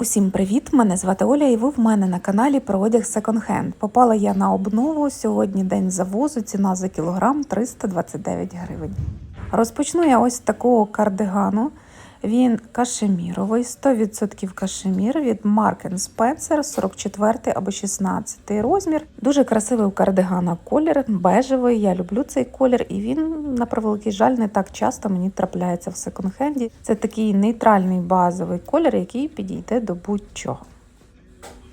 Усім привіт! Мене звати Оля, і ви в мене на каналі про одяг секонд-хенд. Попала я на обнову. Сьогодні день завозу, ціна за кілограм 329 гривень. Розпочну я ось такого кардигану. Він кашеміровий, 100% кашемір від Mark Spencer, 44 або 16 розмір. Дуже красивий у кардигана колір, бежевий. Я люблю цей колір, і він, на превеликий жаль, не так часто мені трапляється в секонд-хенді. Це такий нейтральний базовий колір, який підійде до будь-чого.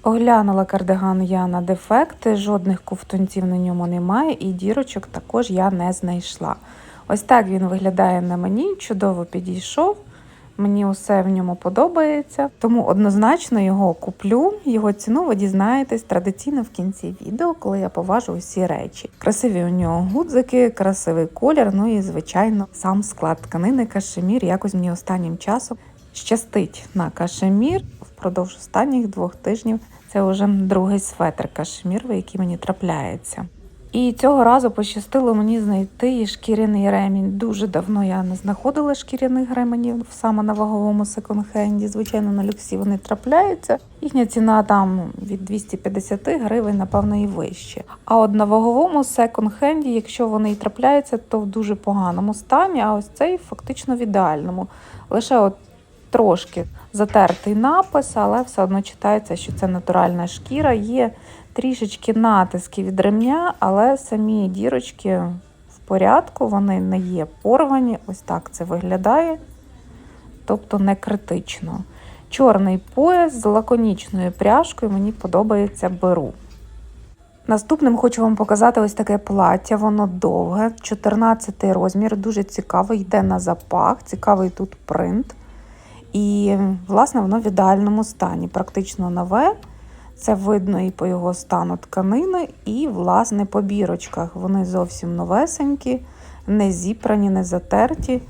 Оглянула кардиган я на дефекти, жодних ковтунців на ньому немає, і дірочок також я не знайшла. Ось так він виглядає на мені, чудово підійшов. Мені усе в ньому подобається, тому однозначно його куплю. Його ціну ви дізнаєтесь традиційно в кінці відео, коли я поважу усі речі. Красиві у нього гудзики, красивий колір. Ну і звичайно, сам склад тканини кашемір. Якось мені останнім часом щастить на кашемір впродовж останніх двох тижнів. Це вже другий светр кашеміровий, який мені трапляється. І цього разу пощастило мені знайти шкіряний ремінь. Дуже давно я не знаходила шкіряних ременів саме на ваговому секонд-хенді. Звичайно, на люксі вони трапляються. Їхня ціна там від 250 гривень, напевно, і вище. А от на ваговому секонд-хенді, якщо вони і трапляються, то в дуже поганому стані. А ось цей фактично в ідеальному. Лише от трошки затертий напис, але все одно читається, що це натуральна шкіра. Є трішечки натиски від ремня, але самі дірочки в порядку, вони не є порвані. Ось так це виглядає, тобто не критично. Чорний пояс з лаконічною пряжкою, мені подобається беру. Наступним хочу вам показати ось таке плаття, воно довге, 14 розмір, дуже цікавий, йде на запах, цікавий тут принт. І, власне, воно в ідеальному стані, практично нове. Це видно і по його стану тканини, і, власне, по бірочках. Вони зовсім новесенькі, не зіпрані, не затерті.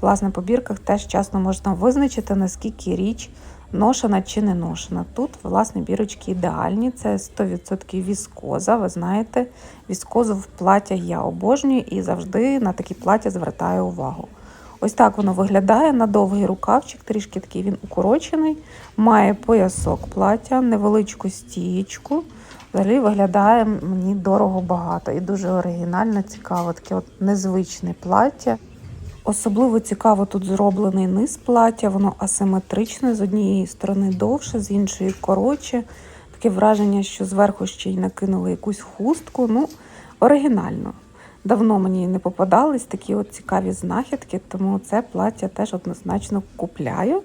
Власне, по бірках теж часно можна визначити, наскільки річ ношена чи не ношена. Тут, власне, бірочки ідеальні, це 100% віскоза. Ви знаєте, віскозу в платтях я обожнюю і завжди на такі плаття звертаю увагу. Ось так воно виглядає на довгий рукавчик, трішки такий він укорочений, має поясок плаття, невеличку стієчку. Взагалі виглядає мені дорого багато і дуже оригінально, цікаво, таке от незвичне плаття. Особливо цікаво тут зроблений низ плаття, воно асиметричне, з однієї сторони довше, з іншої коротше. Таке враження, що зверху ще й накинули якусь хустку. Ну, оригінально. Давно мені не попадались такі от цікаві знахідки, тому це плаття теж однозначно купляю.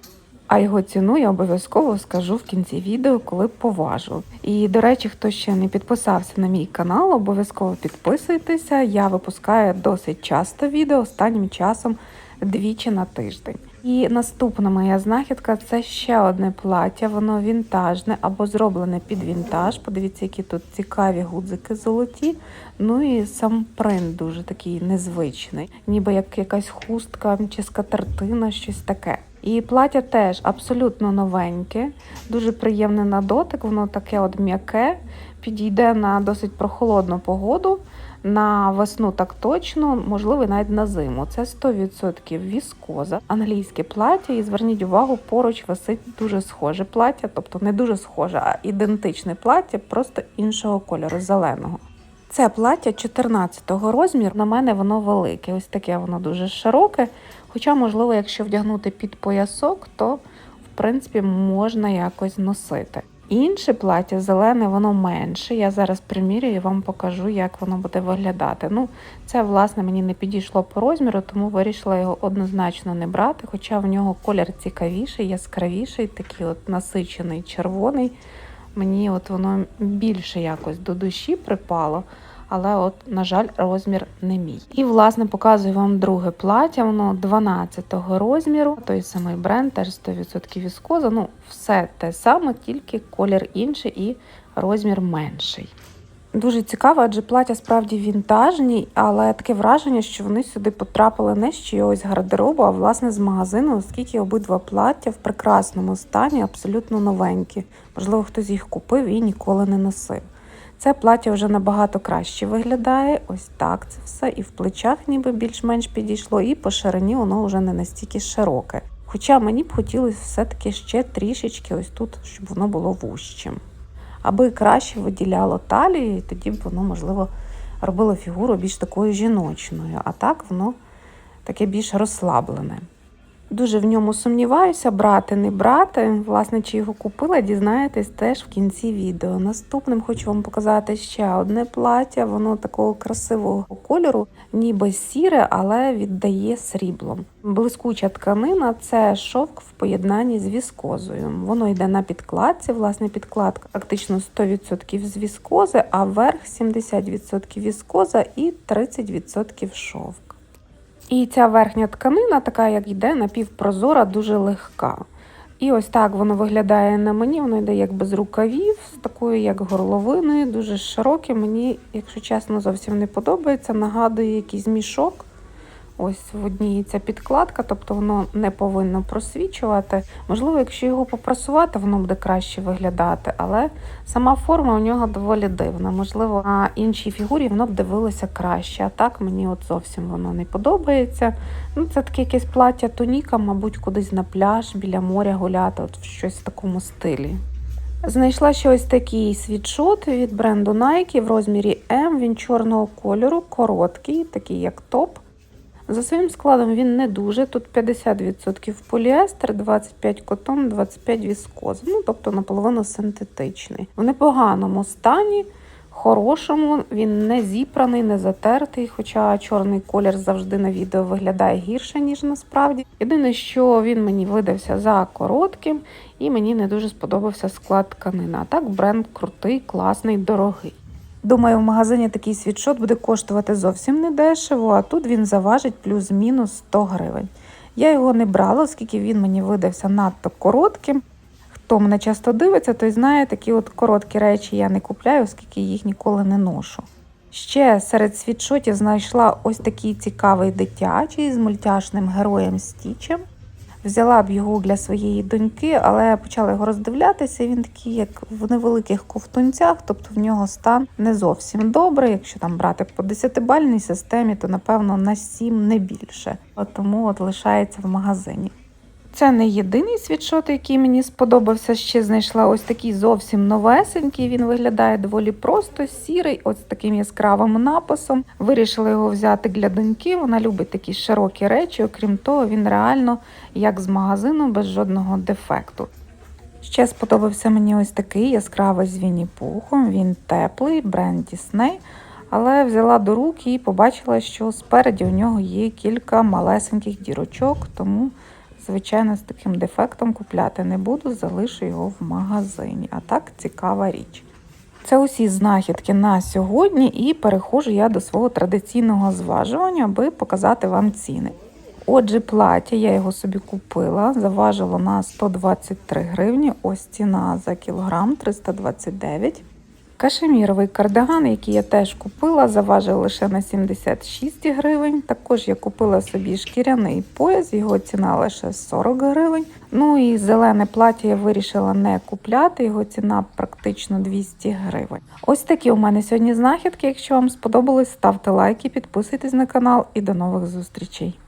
А його ціну я обов'язково скажу в кінці відео, коли поважу. І, до речі, хто ще не підписався на мій канал, обов'язково підписуйтеся. Я випускаю досить часто відео останнім часом двічі на тиждень. І наступна моя знахідка це ще одне плаття. Воно вінтажне або зроблене під вінтаж. Подивіться, які тут цікаві гудзики золоті. Ну і сам принт дуже такий незвичний, ніби як якась хустка чи скатертина, щось таке. І плаття теж абсолютно новеньке, дуже приємне на дотик, воно таке от м'яке, підійде на досить прохолодну погоду. На весну так точно, можливо, навіть на зиму. Це 100% віскоза, англійське плаття. І зверніть увагу, поруч висить дуже схоже плаття, тобто не дуже схоже, а ідентичне плаття, просто іншого кольору, зеленого. Це плаття 14 розміру. На мене воно велике. Ось таке воно дуже широке. Хоча, можливо, якщо вдягнути під поясок, то в принципі можна якось носити. Інше плаття зелене, воно менше. Я зараз примірюю і вам покажу, як воно буде виглядати. Ну, це, власне, мені не підійшло по розміру, тому вирішила його однозначно не брати. Хоча в нього колір цікавіший, яскравіший, такий от насичений червоний. Мені от воно більше якось до душі припало. Але, от, на жаль, розмір не мій. І, власне, показую вам друге плаття. Воно 12-го розміру. Той самий бренд, теж 100% віскоза. Ну, все те саме, тільки колір інший і розмір менший. Дуже цікаво, адже плаття справді вінтажні, але таке враження, що вони сюди потрапили не з чогось гардеробу, а власне з магазину, оскільки обидва плаття в прекрасному стані, абсолютно новенькі. Можливо, хтось їх купив і ніколи не носив. Це плаття вже набагато краще виглядає. Ось так це все. І в плечах ніби більш-менш підійшло, і по ширині воно вже не настільки широке. Хоча мені б хотілося все-таки ще трішечки ось тут, щоб воно було вужчим. Аби краще виділяло талію, і тоді б воно, можливо, робило фігуру більш такою жіночною. А так воно таке більш розслаблене. Дуже в ньому сумніваюся, брати, не брати. Власне, чи його купила, дізнаєтесь теж в кінці відео. Наступним хочу вам показати ще одне плаття. Воно такого красивого кольору, ніби сіре, але віддає сріблом. Блискуча тканина це шовк в поєднанні з віскозою. Воно йде на підкладці. Власне, підкладка практично 100% з віскози, а верх 70% віскоза і 30% шовк. І ця верхня тканина, така як йде, напівпрозора, дуже легка. І ось так воно виглядає на мені, воно йде як без рукавів, з такою як горловиною, дуже широке. Мені, якщо чесно, зовсім не подобається. Нагадує якийсь мішок. Ось в одній ця підкладка, тобто воно не повинно просвічувати. Можливо, якщо його попрасувати, воно буде краще виглядати, але сама форма у нього доволі дивна. Можливо, на іншій фігурі воно б дивилося краще. А так мені от зовсім воно не подобається. Ну, це таке якесь плаття туніка, мабуть, кудись на пляж біля моря гуляти, от в щось в такому стилі. Знайшла ще ось такий світшот від бренду Nike в розмірі M. Він чорного кольору, короткий, такий як топ. За своїм складом він не дуже. Тут 50% поліестер, 25 котон, 25 віскоз. Ну, тобто наполовину синтетичний. В непоганому стані, хорошому, він не зіпраний, не затертий, хоча чорний колір завжди на відео виглядає гірше, ніж насправді. Єдине, що він мені видався за коротким, і мені не дуже сподобався склад тканини. А так бренд крутий, класний, дорогий. Думаю, в магазині такий світшот буде коштувати зовсім не дешево, а тут він заважить плюс-мінус 100 гривень. Я його не брала, оскільки він мені видався надто коротким. Хто мене часто дивиться, той знає, такі от короткі речі я не купляю, оскільки їх ніколи не ношу. Ще серед світшотів знайшла ось такий цікавий дитячий з мультяшним героєм Стічем. Взяла б його для своєї доньки, але почала його роздивлятися. Він такий, як в невеликих ковтунцях, тобто в нього стан не зовсім добрий. Якщо там брати по 10-бальній системі, то напевно на 7 не більше. От тому от лишається в магазині. Це не єдиний світшот, який мені сподобався. Ще знайшла ось такий зовсім новесенький. Він виглядає доволі просто сірий, ось таким яскравим написом. Вирішила його взяти для доньки. Вона любить такі широкі речі. Окрім того, він реально як з магазину без жодного дефекту. Ще сподобався мені ось такий яскравий з Вінні-Пухом. Він теплий, бренд Disney. Але взяла до рук і побачила, що спереді у нього є кілька малесеньких дірочок, тому звичайно, з таким дефектом купляти не буду, залишу його в магазині. А так цікава річ. Це усі знахідки на сьогодні, і переходжу я до свого традиційного зважування, аби показати вам ціни. Отже, плаття я його собі купила, заважило на 123 гривні. Ось ціна за кілограм 329. Кашеміровий кардиган, який я теж купила, заважив лише на 76 гривень. Також я купила собі шкіряний пояс, його ціна лише 40 гривень. Ну і зелене плаття я вирішила не купляти, його ціна практично 200 гривень. Ось такі у мене сьогодні знахідки. Якщо вам сподобалось, ставте лайки, підписуйтесь на канал і до нових зустрічей.